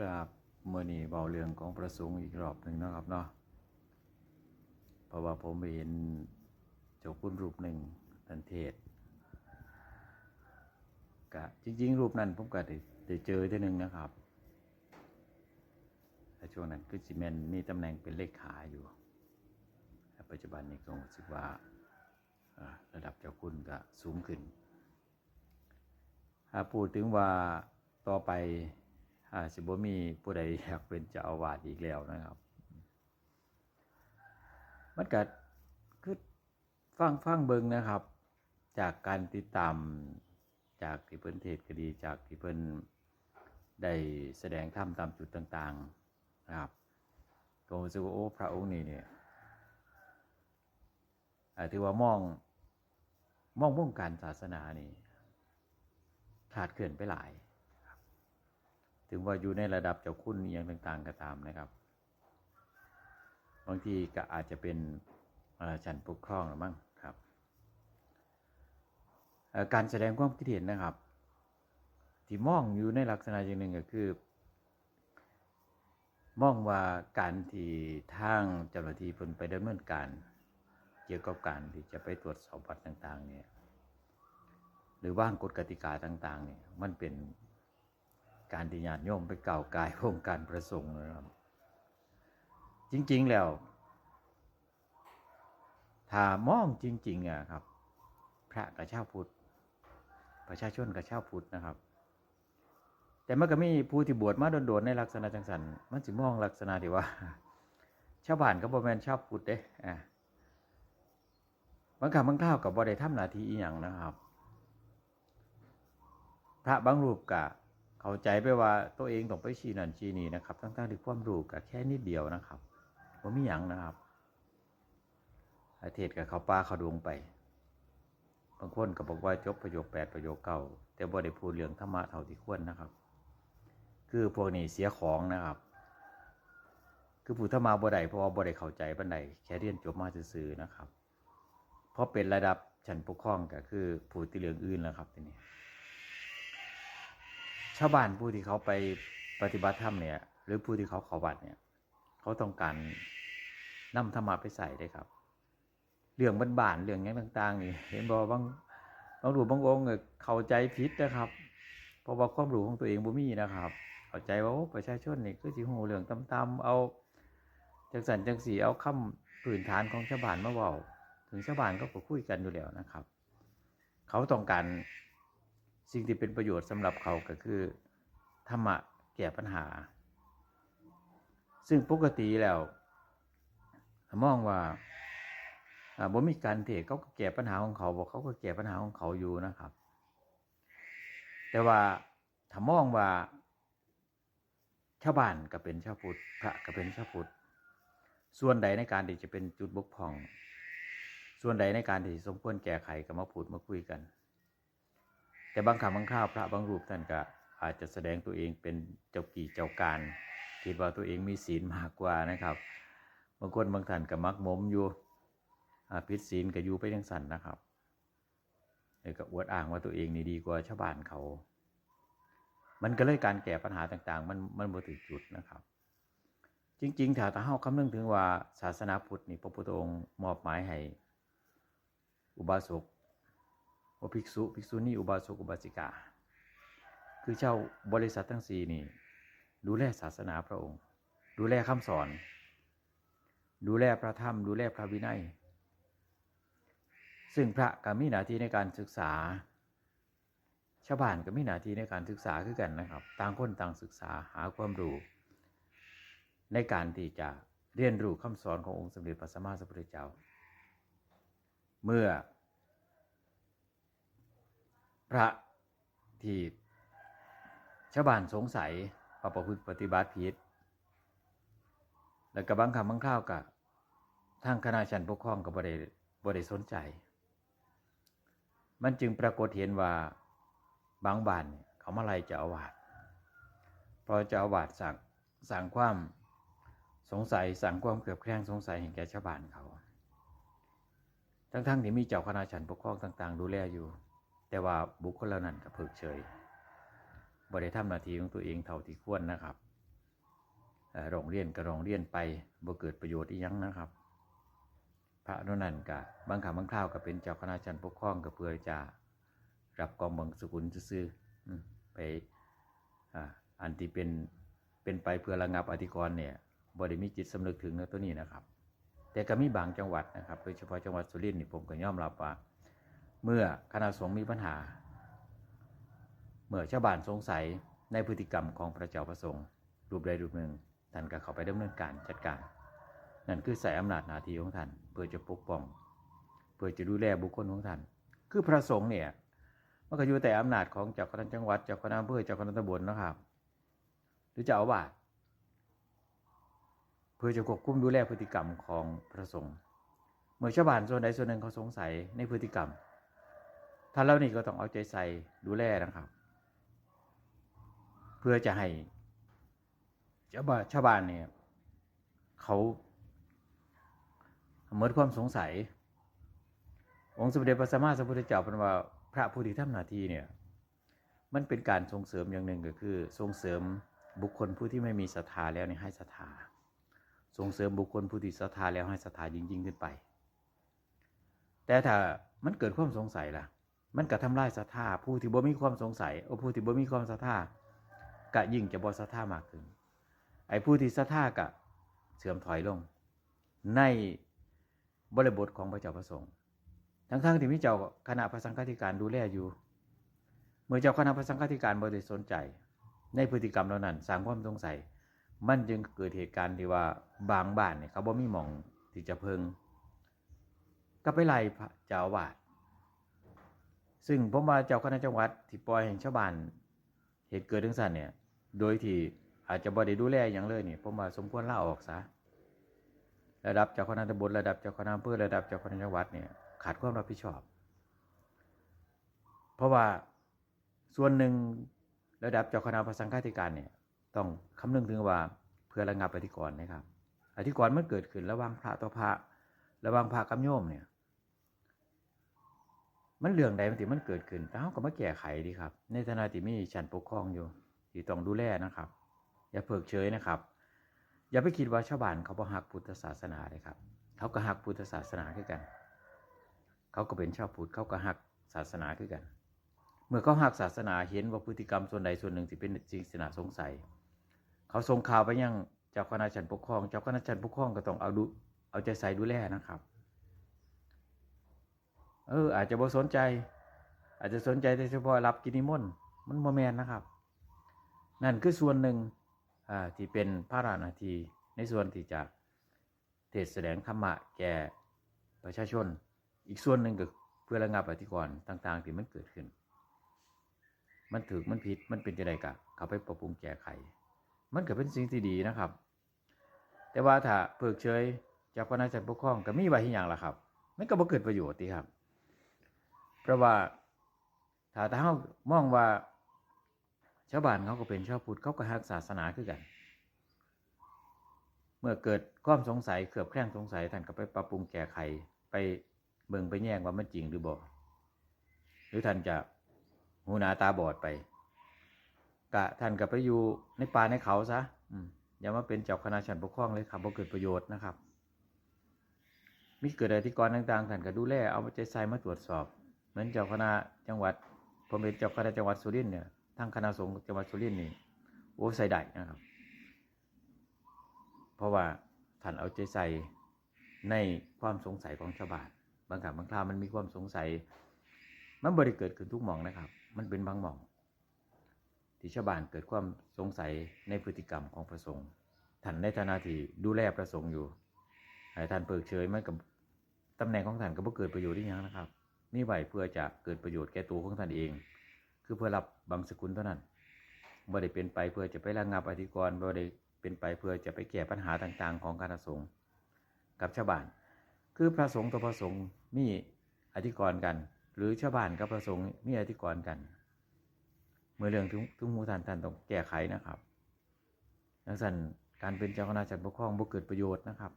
ครับเมื่อนี้เบาเรื่องของประสงค์อีกรอบหนึ่งนะครับเนาะเพราะว่าผมเห็นเจ้าคุณรูปหนึ่งทันเทศกะจริง ๆ รูปนั้นผมก็ได้เจอทีหนึ่งนะครับแต่ช่วงนั้นคือจิแมนมีตำแหน่งเป็นเลขขาอยู่แต่ปัจจุบันนี้ก็รู้สึกว่าระดับเจ้าคุณก็สูงขึ้น ถ้าพูดถึงว่าต่อไป อาสิบ่มีผู้ใดอยากเป็นเจ้าอาวาสอีกแล้วนะครับ มันก็คือฟังฟังเบิงนะครับ จากการติดตามจากที่เพิ่นเทศน์ก็ดีจากที่เพิ่นได้แสดงธรรมตามจุดต่างๆนะครับก็รู้สึกว่าโอ้พระองค์นี้เนี่ยถือว่ามองมองวงการศาสนานี่ขาดเกินไปหลาย ถึงว่าอยู่ในระดับเจ้าคุณอย่างต่างๆก็ตามนะครับ บางทีก็อาจจะเป็นชั้นปกครองหรือมั้งครับ การแสดงความคิดเห็นนะครับ ที่มองอยู่ในลักษณะอย่างหนึ่งก็คือ มองว่าการที่ทางเจ้าหน้าที่เพิ่นไปดำเนินการ เกี่ยวกับการที่จะไปตรวจสอบวัดต่างๆเนี่ยหรือว่างกฎกติกาต่างๆเนี่ยมันเป็น การที่ญาติโยมไปเก่ากายโครงการประสงค์นะครับจริง ๆ แล้ว ถ้ามองจริง ๆอะครับ พระกับชาวพุทธ ประชาชนกับชาวพุทธนะครับ แต่มันก็มีผู้ที่บวชมาโดนๆในลักษณะจังสันมันสิมองลักษณะที่ว่า ชาวบ้านก็บ่แม่นชาวพุทธเด้อะบางครั้งบางคราวกับบ่ได้ทำนาทีอีหยังนะครับ พระบางรูปกะ เข้าใจไปว่าตัวเองต้องไปชี้นั่นชี้นี่นะครับทั้งๆที่ความรู้กะแค่นิดเดียวนะครับว่ามีหยังนะครับอาเทศกับเขาป้าเขาดวงไป บางคนก็บอกว่าจบประโยคแปดประโยคเก้าแต่บ่ได้พูดเรื่องธรรมะเท่าที่ควรนะครับ คือพวกนี้เสียของนะครับ คือผู้ธรรมะบ่ได้เพราะว่าบ่ได้เข้าใจปานใดแค่เรียนจบมาซื่อๆนะครับ เพราะเป็นระดับชั้นปกครองก็คือผู้ที่เรื่องอื่นแล้วครับทีนี้ ชาวบ้านผู้ที่เขาไปปฏิบัติธรรมเนี่ย หรือผู้ที่เขาขาวัดเนี่ย เขาต้องการนำธรรมะไปใส่ได้ครับ เรื่องบ้านๆเรื่องอย่างต่างๆนี่เห็นบอกบางบางรูปบางองค์เข้าใจผิดนะครับ เพราะว่าความรู้ของตัวเองบ่มีนะครับ เข้าใจว่าโอ้ประชาชนนี่คือสิหูเรื่องตำๆเอาจังสันจังสีเอาคำพื้นฐานของชาวบ้านมาเว้าถึงชาวบ้านก็คุยกันอยู่แล้วนะครับ เขาต้องการ สิ่งที่เป็นประโยชน์สำหรับเขาก็คือ ธรรมะแก้ปัญหา ซึ่งปกติแล้วมองว่าบ่มีการเทศเขาก็แก้ปัญหาของเขาบอกเขาก็แก้ปัญหาของเขาอยู่นะครับ แต่ว่าถ้ามองว่าชาวบ้านก็เป็นชาวพุทธพระก็เป็นชาวพุทธส่วนใดในการที่จะเป็นจุดบกพร่อง ส่วนใดในการที่สมควรแก้ไขก็มาพูดมาคุยกัน แต่บางคำบางคราวพระบางรูปท่านก็อาจจะแสดงตัวเองเป็นเจ้ากี่เจ้าการ คิดว่าตัวเองมีศีลมากกว่านะครับ บางคนบางท่านก็มักมมอยู่ผิดศีลก็อยู่ไปยังสันนะครับแล้วก็อวดอ้างว่าตัวเองนี่ดีกว่าชาวบ้านเขา มันก็เลยการแก้ปัญหาต่างๆ มันมันบ่ถึงจุดนะครับ จริง ๆ ถ้าถ้าเฮาคำนึงถึงว่าศาสนาพุทธนี่พระพุทธองค์มอบหมายให้อุบาสก ว่าภิกษุภิกษุณีอุบาสกอุบาสิกา คือเจ้าบริษัททั้งสี่นี่ ดูแลศาสนาพระองค์ ดูแลคำสอน ดูแลพระธรรม ดูแลพระวินัย ซึ่งพระก็มีหน้าที่ในการศึกษาชาวบ้านก็มีหน้าที่ในการศึกษาคือกันนะครับ ต่างคนต่างศึกษาหาความรู้ ในการที่จะเรียนรู้คำสอนขององค์สมเด็จพระสัมมาสัมพุทธเจ้า เมื่อ พระที่ชาวบ้านสงสัยประพฤติปฏิบัติผิด แล้วก็บางคำบางคราวกับทางคณะชั้นปกครองกับบริบริสนใจ มันจึงปรากฏเห็นว่าบางบ้านเขามาไล่เจ้าอาวาสเพราะเจ้าอาวาสสั่งสั่งความสงสัยสั่งความเกลียบแคลงสงสัยเห็นแก่ชาวบ้านเขา ทั้งๆที่มีเจ้าคณะชั้นปกครองต่าง ๆ ดูแลอยู่ แต่ว่าบุคคลเหล่านั้นก็เพิกเฉยบริทำหน้าทีของตัวเองเท่าที่ควรนะครับเอ่อโรงเรียนก็โรงเรียนไปบ่เกิดประโยชน์อีหยังนะครับ พระอนนั้นก็บางครั้งบางคราวก็เป็นเจ้าคณะชั้นปกครองก็เพื่อจะรับกองบังสกุลซื่อไปอ,อันที่เป็นเป็นไปเพื่อระงับอธิกรณ์เนี่ยบ่ได้มีจิตสำนึกถึงในตัวนี้นะครับ แต่ก็มีบางจังหวัดนะครับ โดยเฉพาะจังหวัดสุรินทร์นี่ผมก็ยอมรับว่า เมื่อคณะสงฆ์มีปัญหา เมื่อชาวบ้านสงสัยในพฤติกรรมของพระเจ้าประสงค์รูปใดรูปหนึ่งท่านก็เข้าไปดำเนินการจัดการ นั่นคือใส่อำนาจหน้าที่ของท่านเพื่อจะปกป้อง เพื่อจะดูแลบุคคลของท่าน คือพระสงฆ์เนี่ยมันก็อยู่แต่อำนาจของเจ้าคณะจังหวัดเจ้าคณะอำเภอเจ้าคณะตำบลนะครับ หรือเจ้าอาวาสเพื่อจะควบคุมดูแลพฤติกรรมของพระสงฆ์เมื่อชาวบ้านส่วนใดส่วนหนึ่งเขาสงสัยในพฤติกรรม ท่านเล่านี้ก็ต้องเอาใจใส่ดูแลนะครับ เพื่อจะให้ชาวบ้านชาวบ้านเนี่ยเขาเมิดความสงสัย องค์สมเด็จพระสัมมาสัมพุทธเจ้าเป็นว่าพระผู้ที่ทำหน้าที่เนี่ยมันเป็นการส่งเสริมอย่างหนึ่งก็คือ ส่งเสริมบุคคลผู้ที่ไม่มีศรัทธาแล้วเนี่ยให้ศรัทธาส่งเสริมบุคคลผู้ที่ศรัทธาแล้วให้ศรัทธายิ่งยิ่งขึ้นไป แต่ถ้ามันเกิดความสงสัยล่ะ มันก็ทำลายศรัทธาผู้ที่บ่มีความสงสัยโอ้ผู้ที่บ่มีความศรัทธากะยิ่งจะบ่ศรัทธามากขึ้น ไอ้ผู้ที่ศรัทธากะเสื่อมถอยลง ในบริบทของพระเจ้าประสงค์ทั้งๆที่มีเจ้าคณะพระสังฆาธิการดูแลอยู่ เมื่อเจ้าคณะพระสังฆาธิการบริสนใจ ในพฤติกรรมเหล่านั้นสร้างความสงสัย มันจึงเกิดเหตุการณ์ที่ว่าบางบ้านเนี่ยเขาบ่มีหมองที่จะเพิง ก็ไปไล่เจ้าวาส ซึ่งผมว่าเจ้าคณะจังหวัดที่ปล่อยให้ชาวบ้านเหตุเกิดทั้งสั้นเนี่ย โดยที่อาจจะบ่ได้ดูแลอย่างเลยเนี่ยผมว่าสมควรลาออกซะระดับเจ้าคณะตำบลระดับเจ้าคณะอำเภอระดับเจ้าคณะจังหวัดเนี่ยขาดความรับผิดชอบ เพราะว่าส่วนหนึ่งระดับเจ้าคณะพระสังฆาธิการเนี่ยต้องคำนึงถึงว่าเพื่อระงับอธิกรณ์นะครับอธิกรณ์มันเกิดขึ้นระหว่างพระต่อพระระหว่างพระกับโยมเนี่ย มันเรื่องใดมันที่มันเกิดขึ้นแต่เขาก็มาแก้ไขดีครับ ในฐานะที่มีชั้นปกครองอยู่ที่ต้องดูแลนะครับ อย่าเพิกเฉยนะครับ อย่าไปคิดว่าชาวบ้านเขาบ่ฮักพุทธศาสนาเลยครับ เขาก็ฮักพุทธศาสนาคือกัน เขาก็เป็นชาวพุทธเขาก็ฮักศาสนาคือกัน เมื่อเขาฮักศาสนาเห็นว่าพฤติกรรมส่วนใดส่วนหนึ่งที่เป็นจริงศาสนาสงสัย เขาส่งข่าวไปยังเจ้าคณะชั้นปกครอง เจ้าคณะชั้นปกครองก็ต้องเอาดูเอาใจใส่ดูแลนะครับ เออ อาจจะบ่สนใจ อาจจะสนใจแต่เฉพาะรับกินนิมนต์มันโมแมนนะครับ นั่นคือส่วนหนึ่งอ่าที่เป็นพระรานาทีในส่วนที่จะเทศแสดงธรรมะแก่ประชาชน อีกส่วนหนึ่งก็เพื่อระงับอธิกรณ์ต่าง ๆ ที่มันเกิดขึ้น มันถือมันผิดมันเป็นจะไดกะเขาไปปรับปรุงแก้ไข มันก็เป็นสิ่งที่ดีนะครับ แต่ว่าถ้าเพิกเฉยจากคณะจันปกครองก็มีไว้ที่อย่างละครับมันก็บ่เกิดประโยชน์ดีครับ เพราะว่าถ้าถ้าเรามองว่าชาวบ้านเขาก็เป็นชาวพุทธเขาก็ฮักศาสนาคือกัน เมื่อเกิดความสงสัยเขือบแคลงสงสัยท่านก็ไปปรับปรุงแก้ไขไปเบิ่งไปแย่งว่ามันจริงหรือบ่หรือท่านจะหูหนาตาบอดไปกะท่านก็ไปอยู่ในป่าในเขาซะอือย่ามาเป็นเจ้าคณะชั้นปกครองเลยครับบ่เกิดประโยชน์นะครับมีเกิดอธิกรต่างๆท่านก็ดูแลเอาใจใส่มาตรวจสอบ เหมือนเจ้าคณะจังหวัด ผมเป็นเจ้าคณะจังหวัดสุรินทร์เนี่ยทางคณะสงฆ์จังหวัดสุรินทร์นี่โอ้ใส่ได้นะครับ เพราะว่าท่านเอาใจใส่ในความสงสัยของชาวบ้านบางครั้งบางคราวมันมีความสงสัย มันบริเกิดขึ้นทุกหมองนะครับ มันเป็นบางหมอง ที่ชาวบ้านเกิดความสงสัยในพฤติกรรมของพระสงฆ์ท่านในฐานะที่ดูแลพระสงฆ์อยู่ท่านเปิดเฉยมันกับตำแหน่งของท่านก็บ่เกิดประโยชน์ที่ยังนะครับ นี่ไว้เพื่อจะเกิดประโยชน์แก่ตัวของท่านเอง คือเพื่อรับบางสกุลเท่านั้นบ่ได้เป็นไปเพื่อจะไประงับอธิกรณ์บ่ได้เป็นไปเพื่อจะไปแก้ปัญหาต่างๆ ของคณะสงฆ์กับชาวบ้าน คือพระสงฆ์กับพระสงฆ์มีอธิกรณ์กัน หรือชาวบ้านกับพระสงฆ์มีอธิกรณ์กัน เมื่อเรื่องถึงถึงหมูท่านท่านต้องแก้ไขนะครับดังนั้นการเป็นเจ้าคณะจันทร์ปกครองบ่เกิดประโยชน์นะครับ